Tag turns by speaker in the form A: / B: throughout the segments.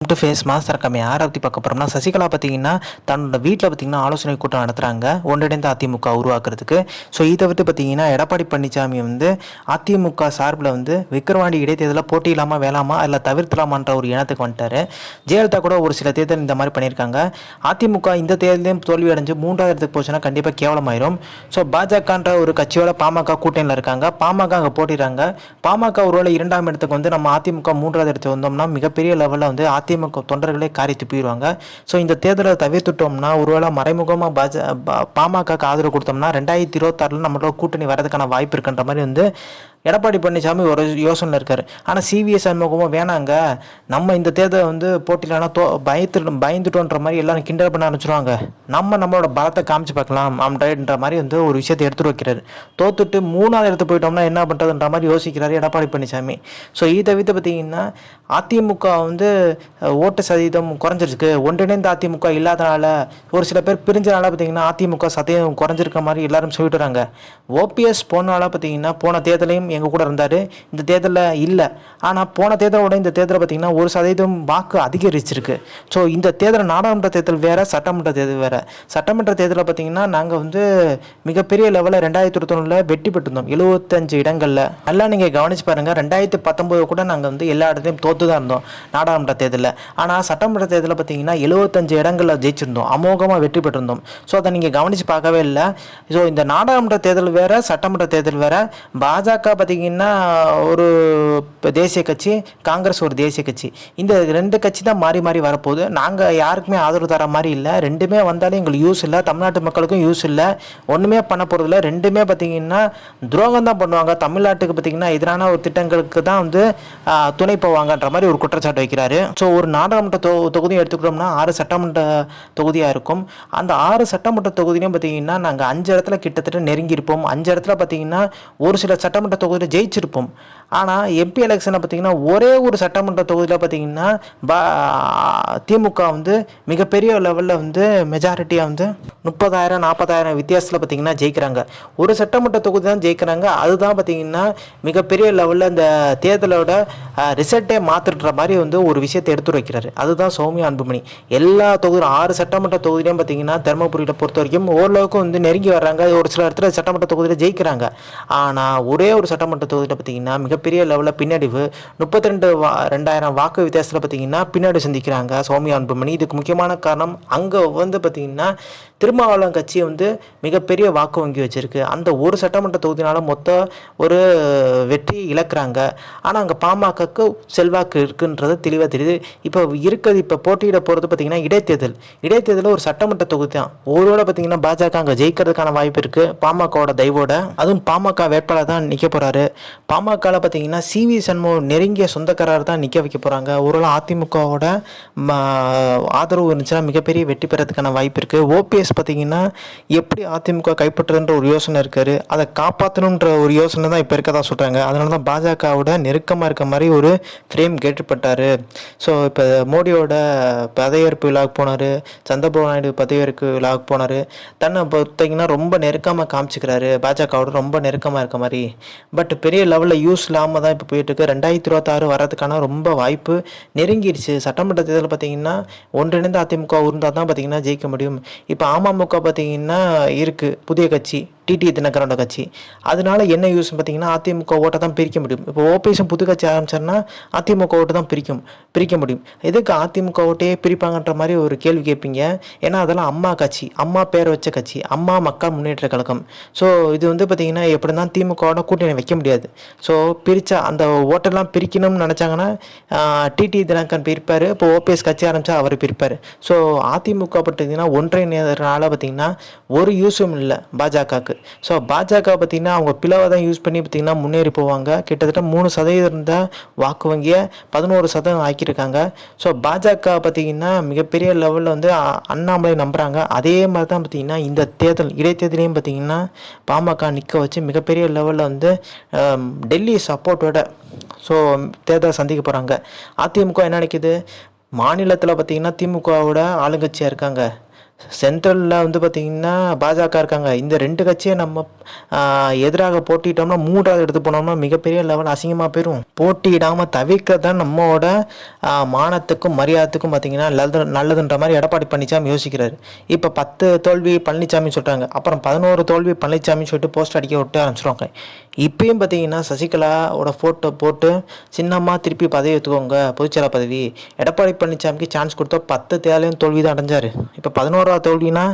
A: To face master கம்மி யாரை பற்றி பார்க்க போகிறோம்னா சசிகலா பார்த்தீங்கன்னா தன்னோட வீட்டில் பார்த்தீங்கன்னா ஆலோசனை கூட்டம் நடத்துகிறாங்க ஒன்றிணைந்த அதிமுக உருவாக்குறதுக்கு. ஸோ இதை விட்டு பார்த்தீங்கன்னா எடப்பாடி பழனிசாமி வந்து அதிமுக சார்பில் வந்து விக்கிரவாண்டி இடைத்தேர்தலில் போட்டியில்லாமா வேலாமா இல்லை தவிர்த்தலாமான்ற ஒரு இனத்துக்கு வந்துட்டார். ஜெயலலிதா கூட ஒரு சில தேர்தல் இந்த மாதிரி பண்ணியிருக்காங்க. அதிமுக இந்த தேர்தலையும் தோல்வி அடைஞ்சு மூன்றாவது இடத்துக்கு போச்சுன்னா கண்டிப்பாக கேவலமாயிரும். ஸோ பாஜகன்ற ஒரு கட்சியோட பாமக கூட்டணியில் இருக்காங்க. பாமக அங்கே போட்டிடுறாங்க பாமக ஒருவேளை இரண்டாம் இடத்துக்கு வந்து நம்ம அதிமுக மூன்றாவது இடத்துக்கு வந்தோம்னா மிகப்பெரிய லெவலில் வந்து அதிமுக தொண்டர்களே காரி துப்பிடுவாங்க ஸோ இந்த தேர்தலை தவிர்த்துட்டோம்னா ஒருவேளை மறைமுகமாக பாஜ பா- பாமகக்கு ஆதரவு கொடுத்தோம்னா ரெண்டாயிரத்தி இருபத்தாறில் நம்மளோட கூட்டணி வரதுக்கான வாய்ப்பு இருக்குன்ற மாதிரி வந்து எடப்பாடி பழனிசாமி ஒரு யோசனை இருக்கார். ஆனால் சிவிஎஸ் சண்முகமும் வேணாங்க. நம்ம இந்த தேர்தலை வந்து போட்டியிலனா தோ பயத்து பயந்துட்டோன்ற மாதிரி எல்லாரும் கிண்டல் பண்ண ஆரம்பிச்சிருவாங்க. நம்ம நம்மளோட பலத்தை காமிச்சு பார்க்கலாம் அப்படின்ற மாதிரி வந்து ஒரு விஷயத்தை எடுத்துகிட்டு வைக்கிறாரு. தோத்துட்டு மூணாவது இடத்து போயிட்டோம்னா என்ன பண்ணுறதுன்ற மாதிரி யோசிக்கிறாரு எடப்பாடி பழனிசாமி. ஸோ இதை தவிர்த்து பார்த்தீங்கன்னா அதிமுக வந்து ஓட்டு சதவீதம் குறைஞ்சிருக்கு. ஒன்றிணைந்த அதிமுக இல்லாதனால ஒரு சில பேர் பிரிஞ்சனால பார்த்தீங்கன்னா அதிமுக சதவீதம் குறைஞ்சிருக்க மாதிரி எல்லாரும் சொல்லிட்டு வராங்க. ஓபிஎஸ் போனால பார்த்தீங்கன்னா போன தேர்தலையும் எங்கள் கூட இருந்தார். இந்த தேர்தலில் இல்லை. ஆனால் போன தேர்தலோட இந்த தேர்தலை பார்த்தீங்கன்னா ஒரு சதவீதம் வாக்கு அதிகரிச்சிருக்கு. ஸோ இந்த தேர்தல் நாடாளுமன்ற தேர்தல் வேற சட்டமன்ற தேர்தல் வேற. சட்டமன்ற தேர்தலில் பார்த்தீங்கன்னா நாங்கள் வந்து மிகப்பெரிய லெவலில் ரெண்டாயிரத்தி இருபத்தொன்னில் வெற்றி பெற்றிருந்தோம். எழுபத்தஞ்சு இடங்களில். நல்லா நீங்கள் கவனிச்சு பாருங்கள் ரெண்டாயிரத்தி பத்தொம்போது கூட நாங்கள் வந்து எல்லா இடத்தையும் தோத்து தான் இருந்தோம் நாடாளுமன்ற தேர்தலில். ஆனால் சட்டமன்ற தேர்தலில் பார்த்தீங்கன்னா எழுபத்தஞ்சு இடங்களில் ஜெயிச்சிருந்தோம். அமோகமாக வெற்றி பெற்றிருந்தோம். ஸோ அதை நீங்கள் கவனித்து பார்க்கவே இல்லை. ஸோ இந்த நாடாளுமன்ற தேர்தல் வேற சட்டமன்ற தேர்தல் வேற. பாஜக பார்த்தீங்கன்னா ஒரு தேசிய கட்சி காங்கிரஸ் ஒரு தேசிய கட்சி. இந்த ரெண்டு கட்சி தான் மாறி மாறி வரப்போகுது. நாங்கள் யாருக்குமே ஆதரவு தர மாதிரி இல்லை. ரெண்டுமே வந்தாலும் எங்களுக்கு யூஸ் இல்லை. தமிழ்நாட்டு மக்களுக்கும் யூஸ் இல்லை. ஒன்றுமே பண்ண போகிறதில்ல ரெண்டுமே பார்த்தீங்கன்னா துரோகம் தான் பண்ணுவாங்க. தமிழ்நாட்டுக்கு பார்த்தீங்கன்னா எதிரான ஒரு திட்டங்களுக்கு தான் வந்து துணை போவாங்கன்ற மாதிரி ஒரு குற்றச்சாட்டு வைக்கிறாரு. ஸோ ஒரு நாடாளுமன்ற தொ தொகுதியும் எடுத்துக்கிட்டோம்னா ஆறு சட்டமன்ற தொகுதியாக இருக்கும். அந்த ஆறு சட்டமன்ற தொகுதியிலையும் பார்த்தீங்கன்னா நாங்கள் அஞ்சு இடத்துல கிட்டத்தட்ட நெருங்கியிருப்போம். அஞ்சு இடத்துல பார்த்தீங்கன்னா ஒரு சில சட்டமன்ற தொகுதியில் ஜெயிச்சிருப்போம். ஆனால் எம்பி எலெக்ஷனை பார்த்தீங்கன்னா ஒரே ஒரு சட்டமன்ற தொகுதியில் பார்த்திங்கன்னா பா திமுக வந்து மிகப்பெரிய லெவலில் வந்து மெஜாரிட்டியாக வந்து முப்பதாயிரம் நாற்பதாயிரம் வித்தியாசத்தில் பார்த்தீங்கன்னா ஜெயிக்கிறாங்க. ஒரு சட்டமன்ற தொகுதி தான் ஜெயிக்கிறாங்க. அதுதான் பார்த்தீங்கன்னா மிகப்பெரிய லெவலில் இந்த தேர்தலோட ரிசல்ட்டே மாற்றுற மாதிரி வந்து ஒரு விஷயத்தை எடுத்து வைக்கிறாரு. அதுதான் சௌமியா அன்புமணி. எல்லா தொகுதியும் ஆறு சட்டமன்ற தொகுதியிலையும் பார்த்திங்கன்னா தருமபுரியில் பொறுத்த வரைக்கும் ஓரளவுக்கு வந்து நெருங்கி வர்றாங்க. ஒரு சில இடத்துல சட்டமன்ற தொகுதியில் ஜெயிக்கிறாங்க. ஆனால் ஒரே ஒரு சட்ட சட்டமன்ற தொகுதியில் பார்த்தீங்கன்னா மிகப்பெரிய லெவலில் பின்னடைவு. முப்பத்தி ரெண்டு வா ரெண்டாயிரம் வாக்கு வித்தியாசத்தில் பார்த்தீங்கன்னா பின்னாடி சந்திக்கிறாங்க சோமி அன்புமணி. இதுக்கு முக்கியமான காரணம் அங்கே வந்து பார்த்தீங்கன்னா திருமாவளவன் கட்சி வந்து மிகப்பெரிய வாக்கு வங்கி வச்சுருக்கு. அந்த ஒரு சட்டமன்ற தொகுதினால மொத்த ஒரு வெற்றி இழக்கிறாங்க. ஆனால் அங்கே பாமகக்கு செல்வாக்கு இருக்குன்றது தெளிவாக தெரியுது. இப்போ இருக்கிறது இப்போ போட்டியிட போகிறது பார்த்தீங்கன்னா இடைத்தேர்தல். இடைத்தேர்தலில் ஒரு சட்டமன்ற தொகுதி தான். ஒருவேளை பார்த்தீங்கன்னா பாஜக அங்கே ஜெயிக்கிறதுக்கான வாய்ப்பு இருக்குது பாமகவோட தயவோட அதுவும் பாமக வேட்பாளர் தான் நிற்க போகிறாரு பாமகவில் பார்த்தீங்கன்னா சிவி சண்முகம் நெருங்கிய சொந்தக்காரர் தான் நிற்க வைக்க போகிறாங்க ஒருவேளை அதிமுகவோட ம, ஆதரவு இருந்துச்சுன்னா மிகப்பெரிய வெற்றி பெறதுக்கான வாய்ப்பு இருக்குது ஓபிஎஸ் பார்த்தீங்கன்னா எப்படி அதிமுக கைப்பற்றுதுன்ற ஒரு யோசனை இருக்காரு. அதை காப்பாற்றணுன்ற ஒரு யோசனை தான் இப்போ இருக்கதா சொல்கிறாங்க அதனால தான் பாஜகவோட நெருக்கமாக இருக்க மாதிரி ஒரு ஃப்ரேம் கேட்டுப்பட்டார். ஸோ இப்போ மோடியோட பதவியேற்பு விழாவுக்கு போனார். சந்திரபாபு நாயுடு பதவியேற்பு விழாவுக்கு போனார். தன்னை பார்த்தீங்கன்னா ரொம்ப நெருக்கமாக காமிச்சிக்கிறாரு. பாஜகவோட ரொம்ப நெருக்கமாக இருக்க மாதிரி. பட் பெரிய லெவலில் யூஸ் இல்லாமல் தான் இப்போ போயிட்டுருக்கு. ரெண்டாயிரத்தி இருபத்தாறு வரதுக்கான ரொம்ப வாய்ப்பு நெருங்கிடுச்சு சட்டமன்ற தேர்தல் பார்த்தீங்கன்னா ஒன்றிணைந்த அதிமுக இருந்தால் தான் பார்த்தீங்கன்னா ஜெயிக்க முடியும். இப்போ அமமுக பார்த்தீங்கன்னா இருக்குது புதிய கட்சி டிடி தினகரனோட கட்சி. அதனால என்ன யூஸ் பார்த்தீங்கன்னா அதிமுக ஓட்டை தான் பிரிக்க முடியும். இப்போ ஓபிஎஸும் புது கட்சி ஆரம்பிச்சாருன்னா அதிமுக ஓட்டை தான் பிரிக்கும் பிரிக்க முடியும். எதுக்கு அதிமுக ஓட்டையே பிரிப்பாங்கன்ற மாதிரி ஒரு கேள்வி கேட்பீங்க? ஏன்னா அதெல்லாம் அம்மா கட்சி அம்மா பேர் வச்ச கட்சி அம்மா மக்கள் முன்னேற்ற கழகம். ஸோ இது வந்து பார்த்தீங்கன்னா எப்படி தான் திமுகவோட கூட்டணி வைக்க முடியாது. ஸோ பிரித்தா அந்த ஓட்டெல்லாம் பிரிக்கணும்னு நினச்சாங்கன்னா டிடி தினகரன் பிரிப்பார். இப்போ ஓபிஎஸ் கட்சி ஆரம்பிச்சா அவர் பிரிப்பார். ஸோ அதிமுக பார்த்தீங்கன்னா அதனால் பார்த்தீங்கன்னா ஒரு யூஸும் இல்லை பாஜகவுக்கு. ஸோ பாஜக பார்த்தீங்கன்னா அவங்க பிளவை தான் யூஸ் பண்ணி பார்த்தீங்கன்னா முன்னேறி போவாங்க. கிட்டத்தட்ட மூணு சதவீதம் இருந்த வாக்கு வங்கியை பதினோரு சதவீதம் ஆக்கியிருக்காங்க. ஸோ பாஜக பார்த்தீங்கன்னா மிகப்பெரிய லெவலில் வந்து அண்ணாமலை நம்புகிறாங்க அதே மாதிரி தான் பார்த்திங்கன்னா இந்த தேர்தல் இடைத்தேர்தலையும் பார்த்தீங்கன்னா பாமக நிற்க வச்சு மிகப்பெரிய லெவலில் வந்து டெல்லி சப்போர்ட்டோட ஸோ தேர்தலை சந்திக்க போகிறாங்க அதிமுக என்ன நினைக்குது? மாநிலத்தில் பார்த்திங்கன்னா திமுகவோட ஆளுங்கட்சியாக இருக்காங்க. சென்ட்ரலில் வந்து பார்த்திங்கன்னா பாஜக இருக்காங்க. இந்த ரெண்டு கட்சியை நம்ம எதிராக போட்டிட்டோம்னா மூன்றாவது எடுத்து போனோம்னா மிகப்பெரிய லெவல் அசிங்கமாக போயிடும் போட்டியிடாமல் தவிர்க்க தான் நம்மளோட மானத்துக்கும் மரியாதைக்கும் பார்த்திங்கன்னா நல்லது நல்லதுன்ற மாதிரி எடப்பாடி பழனிசாமி யோசிக்கிறாரு. இப்போ பத்து தோல்வி பழனிசாமி சொல்கிறாங்க அப்புறம் பதினோரு தோல்வி பழனிசாமி சொல்லிட்டு போஸ்ட் அடிக்க விட்டு ஆரம்பிச்சிருவாங்க. இப்பயும் பார்த்தீங்கன்னா சசிகலாவோட ஃபோட்டோ போட்டு சின்னம்மா திருப்பி பதவி எடுத்துக்கோங்க பொதுச்செயலாளர் பதவி. எடப்பாடி பழனிசாமிக்கு சான்ஸ் கொடுத்தா பத்து தேர்தலையும் தோல்வி தான் அடைஞ்சார். இப்போ பதினோரு பதினோராவது தோல்வினா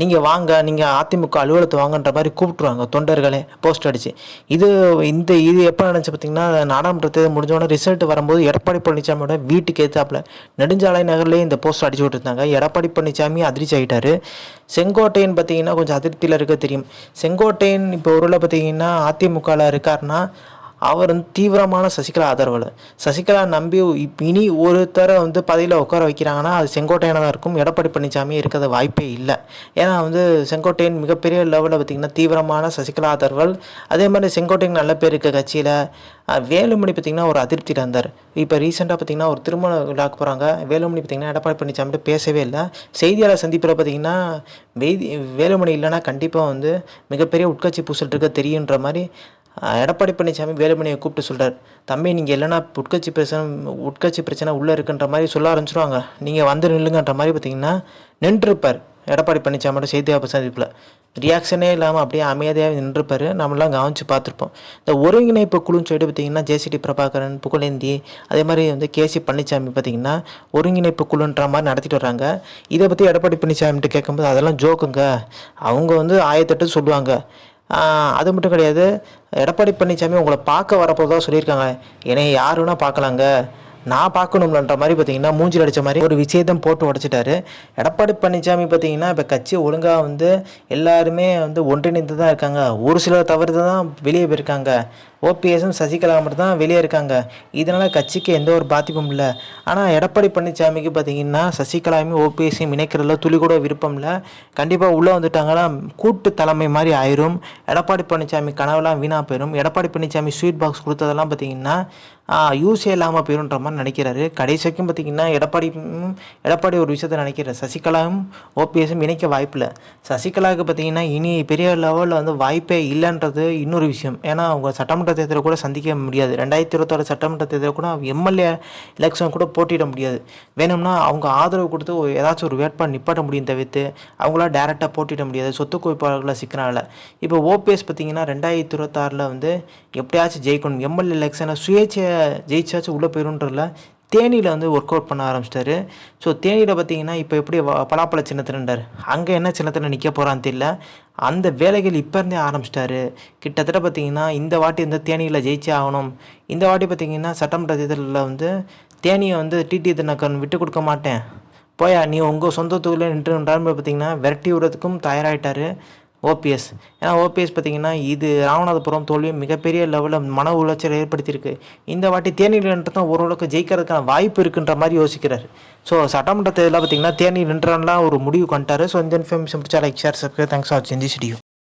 A: நீங்கள் வாங்க நீங்கள் அதிமுக அலுவலகத்தை வாங்கன்ற மாதிரி கூப்பிட்ருவாங்க தொண்டர்களே போஸ்ட் அடித்து இது இந்த இது எப்போ நடந்துச்சு பார்த்தீங்கன்னா நாடாளுமன்ற தேர்தல் முடிஞ்சோடனே ரிசல்ட் வரும்போது எடப்பாடி பழனிசாமியோட வீட்டுக்கு ஏற்றாப்புல நெடுஞ்சாலை நகர்லேயே இந்த போஸ்ட் அடிச்சு விட்டுருந்தாங்க. எடப்பாடி பழனிசாமி அதிர்ச்சி ஆகிட்டார் செங்கோட்டையன் பார்த்தீங்கன்னா கொஞ்சம் அதிருப்தியில் இருக்க தெரியும். செங்கோட்டையன் இப்போ ஒருவில் பார்த்தீங்கன்னா அதிமுகவில் இருக்காருன்னா அவர் வந்து தீவிரமான சசிகலா ஆதரவாளர் சசிகலா நம்பி இனி ஒருத்தரை வந்து பதவியில் உட்கார வைக்கிறாங்கன்னா அது செங்கோட்டையனாக தான் இருக்கும். எடப்பாடி பழனிசாமி இருக்கிறது வாய்ப்பே இல்லை. ஏன்னா வந்து செங்கோட்டையன் மிகப்பெரிய லெவலில் பார்த்திங்கன்னா தீவிரமான சசிகலா ஆதரவால் அதே மாதிரி செங்கோட்டையன் நல்ல பேர் இருக்க கட்சியில் வேலுமணி பார்த்திங்கன்னா ஒரு அதிருப்தியில் இருந்தார் இப்போ ரீசெண்டாக பார்த்திங்கன்னா ஒரு திருமண விழாக்கு போகிறாங்க வேலுமணி பார்த்திங்கன்னா எடப்பாடி பழனிசாமிட்டு பேசவே இல்லை. செய்தியாளர் சந்திப்பில் பார்த்திங்கன்னா வெய்தி வேலுமணி இல்லைன்னா கண்டிப்பாக வந்து மிகப்பெரிய உட்கட்சி பூசல் இருக்க தெரியுன்ற மாதிரி எடப்பாடி பழனிசாமி வேலுமணியை கூப்பிட்டு சொல்கிறார் தம்பி நீங்கள் இல்லைன்னா உட்கட்சி பிரச்சனை உட்கட்சி பிரச்சனை உள்ளே இருக்குன்ற மாதிரி சொல்ல ஆரம்பிச்சிருவாங்க. நீங்கள் வந்து நில்லுங்கன்ற மாதிரி பார்த்தீங்கன்னா நின்றுருப்பார் எடப்பாடி பழனிசாமியோட செய்தியாளர் சந்திப்பில் ரியாக்ஷனே இல்லாமல் அப்படியே அமைதியாக நின்றுப்பார். நம்மளாம் கவனித்து பார்த்துருப்போம். இந்த ஒருங்கிணைப்பு குழுன்னு சொல்லிட்டு பார்த்தீங்கன்னா ஜேசிடி பிரபாகரன் புகழேந்தி அதே மாதிரி வந்து கேசி பழனிசாமி பார்த்தீங்கன்னா ஒருங்கிணைப்பு குழுன்ற மாதிரி நடத்திட்டு வராங்க. இதை பற்றி எடப்பாடி பழனிசாமிகிட்ட கேட்கும்போது அதெல்லாம் ஜோக்குங்க அவங்க வந்து ஆயத்தட்டு சொல்லுவாங்க. அது மட்டும் கிடையாது. எடப்பாடி பழனிசாமி உங்களை பார்க்க வரப்போதான் சொல்லியிருக்காங்க. என்னை யார் வேணால் பார்க்கலாங்க. நான் பார்க்கணும்ன்ற மாதிரி பார்த்தீங்கன்னா மூஞ்சில் அடித்த மாதிரி ஒரு விஷயத்தம் போட்டு உடச்சிட்டாரு. எடப்பாடி பழனிசாமி பார்த்தீங்கன்னா இப்போ கட்சி ஒழுங்காக வந்து எல்லாருமே வந்து ஒன்றிணைந்து தான் இருக்காங்க. ஒரு சிலர் தவிர்த்து தான் வெளியே போயிருக்காங்க. ஓபிஎஸும் சசிகலா மட்டும் தான் வெளியே இருக்காங்க. இதனால் கட்சிக்கு எந்த ஒரு பாதிப்பும் இல்லை. ஆனால் எடப்பாடி பழனிசாமிக்கு பார்த்தீங்கன்னா சசிகலாவையும் ஓபிஎஸையும் இணைக்கிறதுல துளி கூட விருப்பம் இல்லை. கண்டிப்பாக உள்ளே வந்துட்டாங்கன்னா கூட்டு தலைமை மாதிரி ஆயிரும். எடப்பாடி பழனிசாமி கனவெல்லாம் வீணாக போயிடும் எடப்பாடி பழனிசாமி ஸ்வீட் பாக்ஸ் கொடுத்ததெல்லாம் பார்த்தீங்கன்னா யூஸே இல்லாமல் போயிருன்ற மாதிரி நினைக்கிறாரு. கடைசி வரைக்கும் பார்த்தீங்கன்னா எடப்பாடி எடப்பாடி ஒரு விஷயத்த நினைக்கிறார். சசிகலாவும் ஓபிஎஸும் இணைக்க வாய்ப்பில்லை. சசிகலாவுக்கு பார்த்தீங்கன்னா இனி பெரிய லெவலில் வந்து வாய்ப்பே இல்லைன்றது இன்னொரு விஷயம். ஏன்னா அவங்க சட்டமன்ற தேர்தலை கூட சந்திக்க முடியாது. ரெண்டாயிரத்தி இருபத்தாறு சட்டமன்ற தேர்தலை கூட எம்எல்ஏ எலெக்ஷன் கூட போட்டியிட முடியாது. வேணும்னா அவங்க ஆதரவு கொடுத்து ஏதாச்சும் ஒரு வேட்பாளர் நிப்பாட்ட முடியும் தவிர்த்து அவங்களா டேரெக்டாக போட்டிட முடியாது. சொத்து குவிப்பாளர்களை சிக்கனால. இப்போ ஓபிஎஸ் பார்த்திங்கன்னா ரெண்டாயிரத்தி இருபத்தாறில் வந்து எப்படியாச்சும் ஜெயிக்கணும். எம்எல்ஏ எலெக்ஷனை சுயேட்சையை ஜெயிச்சாச்சும் உள்ளே போயிடும்ன்றல தேனியில் வந்து ஒர்க் அவுட் பண்ண ஆரம்பிச்சிட்டாரு. ஸோ தேனியில் பார்த்தீங்கன்னா இப்போ எப்படி பலாப்பழ சின்னத்தினார் அங்கே என்ன சின்னத்தில் நிற்க போகிறான்னு தெரியல. அந்த வேலைகள் இப்போ இருந்தே ஆரம்பிச்சிட்டாரு. கிட்டத்தட்ட பார்த்தீங்கன்னா இந்த வாட்டி வந்து தேனியில் ஜெயிச்சே ஆகணும். இந்த வாட்டி பார்த்தீங்கன்னா சட்டமன்ற தேர்தலில் வந்து தேனியை வந்து டிடி தினகரன் விட்டு கொடுக்க மாட்டேன். போயா நீ உங்கள் சொந்த தொகுதியில் நின்றுன்றாரு பார்த்தீங்கன்னா விரட்டி விடுறதுக்கும் தயாராகிட்டாரு ஓபிஎஸ். ஏன்னா ஓபிஎஸ் பார்த்தீங்கன்னா இது ராமநாதபுரம் தோல்வி மிகப்பெரிய லெவலில் மன உளைச்சல் ஏற்படுத்தியிருக்கு. இந்த வாட்டி தேனியில் நின்று தான் ஓரளவுக்கு ஜெயிக்கிறதுக்கான வாய்ப்பு இருக்குன்ற மாதிரி யோசிக்கிறார். ஸோ சட்டமன்ற தேர்தலில் பார்த்தீங்கன்னா தேனி நின்றான்லாம் ஒரு முடிவு கொண்டாரு ஸோ இந்த இன்ஃபர்மேஷன் பிடிச்சா like share subscribe thanks for வாட்சிங் திஸ்